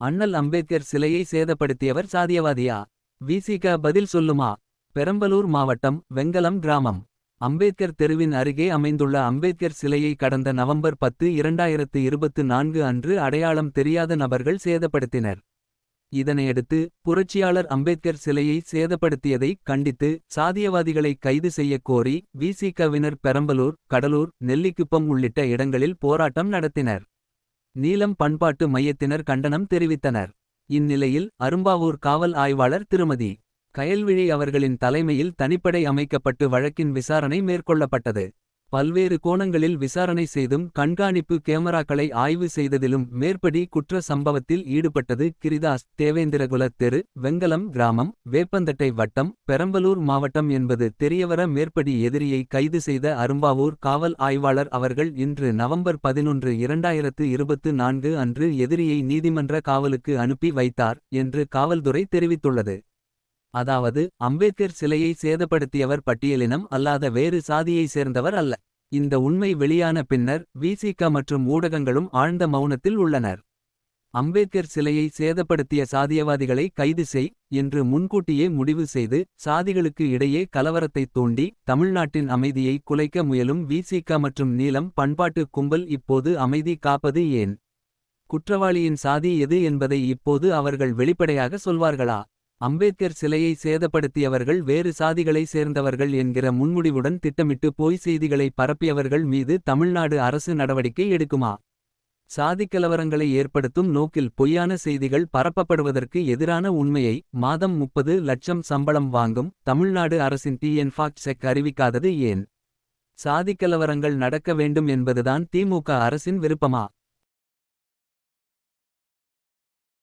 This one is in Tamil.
அண்ணல் அம்பேத்கர் சிலையை சேதப்படுத்தியவர் சாதியவாதியா? விசிக பதில் சொல்லுமா? பெரம்பலூர் மாவட்டம் வெங்கலம் கிராமம். அம்பேத்கர் தெருவின் அருகே அமைந்துள்ள அம்பேத்கர் சிலையை கடந்த நவம்பர் பத்து இரண்டாயிரத்து இருபத்து நான்கு அன்று அடையாளம் தெரியாத நபர்கள் சேதப்படுத்தினர். இதனையடுத்து புரட்சியாளர் அம்பேத்கர் சிலையை சேதப்படுத்தியதை கண்டித்து சாதியவாதிகளை கைது செய்யக் கோரி விசிகவினர் பெரம்பலூர் கடலூர் நெல்லிக்குப்பம் உள்ளிட்ட இடங்களில் போராட்டம் நடத்தினர். நீலம் பண்பாட்டு மையத்தினர் கண்டனம் தெரிவித்தனர். இந்நிலையில் அரும்பாவூர் காவல் ஆய்வாளர் திருமதி கயல்விழி அவர்களின் தலைமையில் தனிப்படை அமைக்கப்பட்டு வழக்கின் விசாரணை மேற்கொள்ளப்பட்டது. பல்வேறு கோணங்களில் விசாரணை செய்தும் கண்காணிப்பு கேமராக்களை ஆய்வு செய்ததிலும் மேற்படி குற்ற சம்பவத்தில் ஈடுபட்டது கிரிதாஸ் தேவேந்திரகுல தெரு வெங்கலம் கிராமம் வேப்பந்தட்டை வட்டம் பெரம்பலூர் மாவட்டம் என்பது தெரியவர மேற்படி எதிரியை கைது செய்த அரும்பாவூர் காவல் ஆய்வாளர் அவர்கள் இன்று நவம்பர் பதினொன்று இரண்டாயிரத்து இருபத்து நான்கு அன்று எதிரியை நீதிமன்ற காவலுக்கு அனுப்பி வைத்தார் என்று காவல்துறை தெரிவித்துள்ளது. அதாவது அம்பேத்கர் சிலையை சேதப்படுத்தியவர் பட்டியலினம் அல்லாத வேறு சாதியை சேர்ந்தவர் அல்ல. இந்த உண்மை வெளியான பின்னர் விசிக மற்றும் ஊடகங்களும் ஆழ்ந்த மௌனத்தில் உள்ளனர். அம்பேத்கர் சிலையை சேதப்படுத்திய சாதியவாதிகளை கைது செய் என்று முன்கூட்டியே முடிவு செய்து சாதிகளுக்கு இடையே கலவரத்தை தூண்டி தமிழ்நாட்டின் அமைதியை குலைக்க முயலும் விசிக மற்றும் நீலம் பண்பாட்டு கும்பல் இப்போது அமைதி காப்பது ஏன்? குற்றவாளியின் சாதி எது என்பதை இப்போது அவர்கள் வெளிப்படையாக சொல்வார்களா? அம்பேத்கர் சிலையை சேதப்படுத்தியவர்கள் வேறு சாதிகளை சேர்ந்தவர்கள் என்கிற முன்முடிவுடன் திட்டமிட்டு போய் செய்திகளை பரப்பியவர்கள் மீது தமிழ்நாடு அரசு நடவடிக்கை எடுக்குமா? சாதிக்கலவரங்களை ஏற்படுத்தும் நோக்கில் பொய்யான செய்திகள் பரப்பப்படுவதற்கு எதிரான உண்மையை மாதம் முப்பது லட்சம் சம்பளம் வாங்கும் தமிழ்நாடு அரசின் டிஎன் ஃபாக்ட் செக் அறிவிக்காதது ஏன்? சாதிக்கலவரங்கள் நடக்க வேண்டும் என்பதுதான் திமுக அரசின் விருப்பமா?